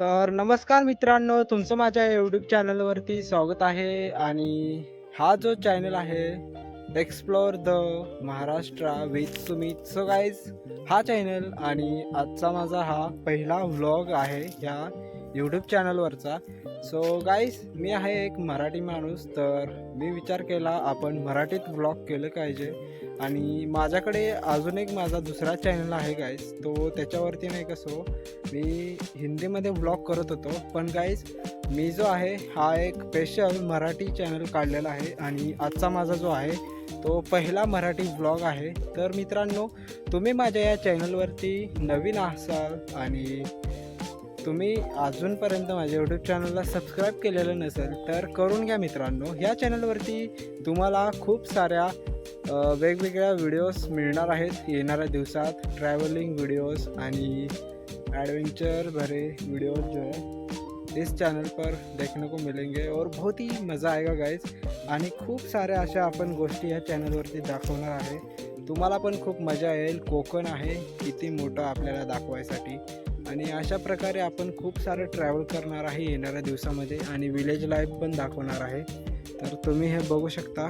तर नमस्कार मित्रांनो तुमचं माझ्या यूट्यूब चॅनलवरती स्वागत आहे आणि हा जो चॅनल आहे explore the Maharashtra with Sumit so guys हा चॅनल आणि आजचा माझा हा पहिला व्लॉग आहे ह्या यूट्यूब चॅनलवरचा सो गाईस मी आहे एक मराठी माणूस तर मी विचार केला आपण मराठीत ब्लॉग केलं पाहिजे. आणि माझ्याकडे अजून एक माझा दुसरा चॅनल आहे गाईस तो त्याच्यावरती नाही कसो मी हिंदीमध्ये ब्लॉग करत होतो. पण गाईज मी जो आहे हा एक स्पेशल मराठी चॅनल काढलेला आहे. आणि आजचा माझा जो आहे तो पहिला मराठी ब्लॉग आहे. तर मित्रांनो तुम्ही माझ्या या चॅनलवरती नवीन असाल आणि तुम्ही अजूनपर्यंत माझ्या यूट्यूब चॅनलला सबस्क्राईब केलेलं नसेल तर करून घ्या मित्रांनो. ह्या चॅनलवरती तुम्हाला खूप साऱ्या वेगवेगळ्या व्हिडिओज मिळणार आहेत. येणाऱ्या दिवसात ट्रॅव्हलिंग व्हिडिओज आणि ॲडवेंचर भरे व्हिडिओज जो है इस चैनल पर देखने को मिलेंगे. और बहुत ही मज़ा आएगा गाईज आणि खूप साऱ्या अशा आपण गोष्टी या चॅनलवरती दाखवणार आहे. तुम्हाला पण खूप मजा येईल. कोकण आहे किती मोठं आपल्याला दाखवायसाठी. आणि अशा प्रकारे आपण खूप सारं ट्रॅव्हल करणार आहे येणाऱ्या दिवसामध्ये आणि विलेज लाईफ पण दाखवणार आहे. तर तुम्ही हे बघू शकता.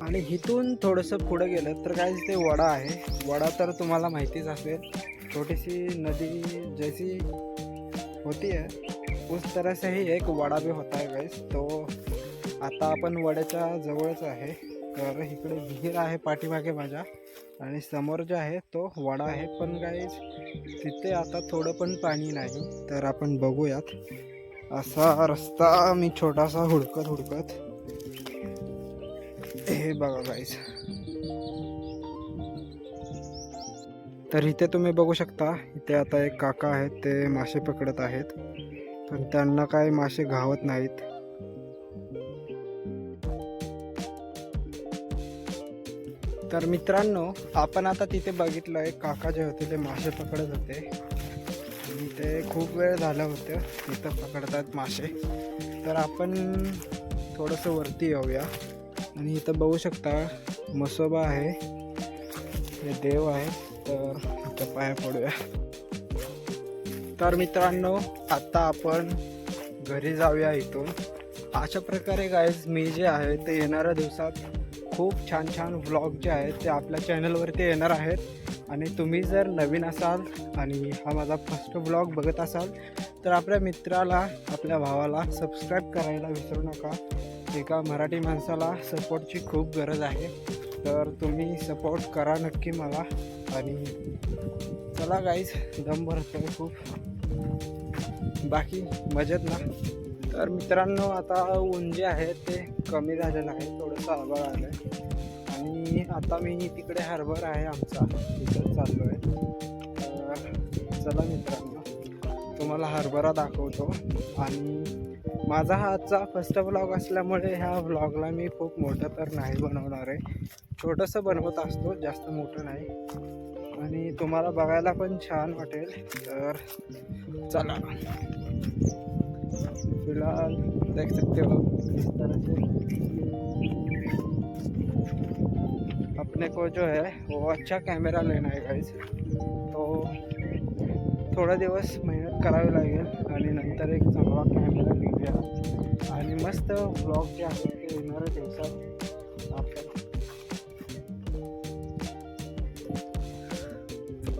आणि इथून थोडंसं पुढं गेलं तर काय ते वडा आहे. वडा तर तुम्हाला माहितीच असेल. छोटीशी नदी जैसी होती है उस तरह से ही एक वडा बी होता है गाइस तो आता आपण वड्याच्या जवळच आहे. तर इकडे विहीर आहे पाठीमागे माझ्या. आणि समोर जो आहे तो वडा आहे. पण गाईज तिथे आता थोडं पण पाणी नाही. तर आपण बघूयात. असा रस्ता मी छोटासा हुडकत हुडकत हे बघा गाईज तर इथे तुम्ही बघू शकता इथे आता एक काका आहेत ते मासे पकडत आहेत. पण त्यांना काय मासे घावत नाहीत. तर मित्रांनो आपण आता तिथे बघितलं आहे काका जे होते ते मासे पकडत होते. आणि ते खूप वेळ झालं होतं तिथं पकडतात मासे. तर आपण थोडंसं वरती येऊया. आणि इथं बघू शकता मसोबा आहे हे देव आहे तर इथं पाया पडूया. तर मित्रांनो आता आपण घरी जाऊया इथून. अशा प्रकारे गाईज मी जे आहे ते येणाऱ्या दिवसात खूप छान छान व्लॉग जे आहेत ते आपल्या चॅनलवरती येणार आहेत. आणि तुम्ही जर नवीन असाल आणि हा माझा फर्स्ट व्लॉग बघत असाल तर आपल्या मित्राला आपल्या भावाला सबस्क्राईब करायला विसरू नका. एका मराठी माणसाला सपोर्टची खूप गरज आहे. तर तुम्ही सपोर्ट करा नक्की मला. आणि चला गाईज दम भरतो खूप. बाकी मजेत ना? तर मित्रांनो आता ऊन जे आहे ते कमी झालेलं आहे थोडंसं आभाळ आलं आहे आणि आता मी तिकडे हरभर आहे आमचा तिकडे चाललो आहे तर चला मित्रांनो तुम्हाला हरभरा दाखवतो. आणि माझा हा आजचा फर्स्ट ब्लॉग असल्यामुळे ह्या ब्लॉगला मी खूप मोठं तर नाही बनवणार आहे. छोटंसं बनवत असतो जास्त मोठं नाही. आणि तुम्हाला बघायला पण छान वाटेल. तर चला. फिलहाल देख सकते हो इस तरह से अपने को जो है वो अच्छा कैमरा लेना है गाइस तो थोडा दिवस मेहनत करावी लागेल आणि नंतर एक चांगला कॅमेरा घेऊया आणि मस्त ब्लॉग जे आहे ते येणाऱ्या दिवसात आपण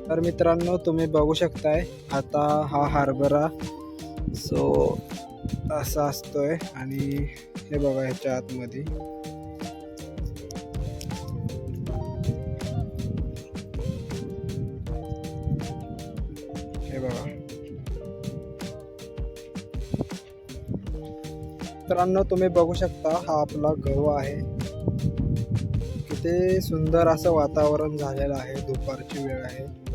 तर मित्रांनो तुम्ही बघू शकताय आता हा हार्बरा सो असा असतोय. आणि हे बघा ह्याच्या आतमध्ये. हे बघा. मित्रांनो तुम्ही बघू शकता हा आपला गहू आहे. किती सुंदर असं वातावरण झालेलं आहे. दुपारची वेळ आहे.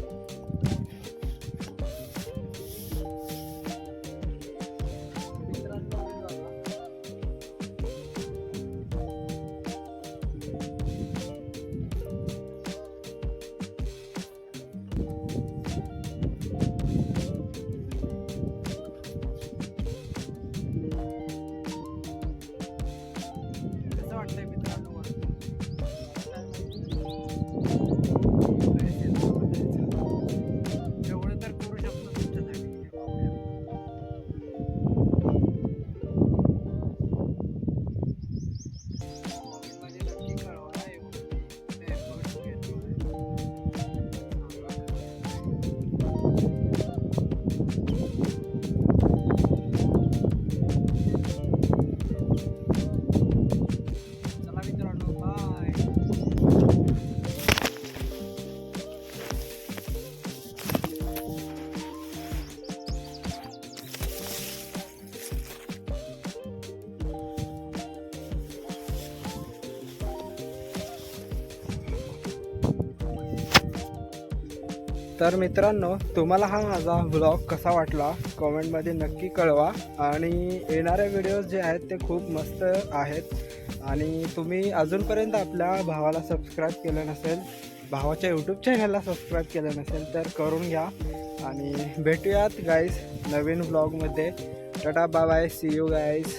तर मित्रांनो तुम्हाला हा माझा व्लॉग कसा वाटला कॉमेंटमध्ये नक्की कळवा. आणि येणारे व्हिडिओज जे आहेत ते खूप मस्त आहेत. आणि तुम्ही अजूनपर्यंत आपल्या भावाला सबस्क्राईब केलं नसेल भावाच्या यूट्यूब चॅनलला सबस्क्राईब केलं नसेल तर करून घ्या. आणि भेटूयात गाईज नवीन व्लॉगमध्ये टाटा बाबाय बाय सी यू गाईज